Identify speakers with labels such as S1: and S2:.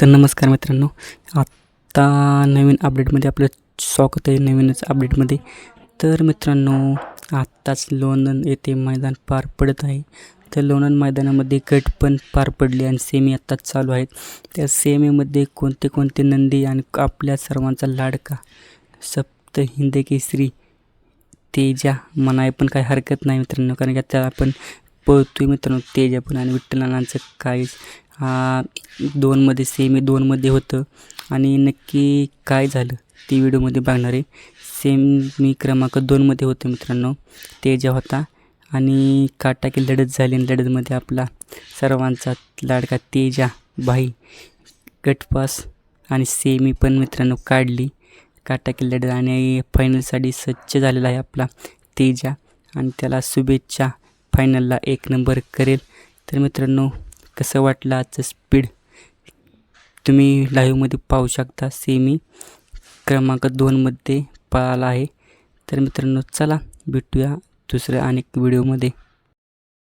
S1: तर नमस्कार मित्रांनो. आत्ता नवीन अपडेटमध्ये आपलं स्वागत आहे नवीनच अपडेटमध्ये तर मित्रांनो आत्ताच लोणंद येथे मैदान पार पडत आहे. तर लोणंद मैदानामध्ये गट पण पार पडले आणि सेमी आत्ताच चालू आहेत. त्या सेमीमध्ये कोणते कोणते नंदी आणि आपल्या सर्वांचा लाडका सप्त हिंद केसरी तेजा म्हणाय पण काही हरकत नाही मित्रांनो कारण की आता आपण पळतोय मित्रांनो तेजा पण आणि विठ्ठलांचं काहीच. हा दोनमध्ये सेमी दोनमध्ये होतं. आणि नक्की काय झालं ती व्हिडिओमध्ये बघणार आहे. सेमी क्रमांक दोनमध्ये होतं मित्रांनो तेजा होता. आणि काटाकी लढत झाली आणि लढतमध्ये आपला सर्वांचा लाडका तेजा भाई गटपास आणि सेमी पण मित्रांनो काढली. काटाकी लढत आणि फायनलसाठी सज्ज झालेला आहे आपला तेजा. आणि त्याला शुभेच्छा फायनलला एक नंबर करेल. तर मित्रांनो कसं वाटलं आजचं स्पीड तुम्ही लाईव्हमध्ये पाहू शकता. सेमी क्रमांक दोनमध्ये पळाला आहे. तर मित्रांनो चला भेटूया दुसऱ्या अनेक व्हिडिओमध्ये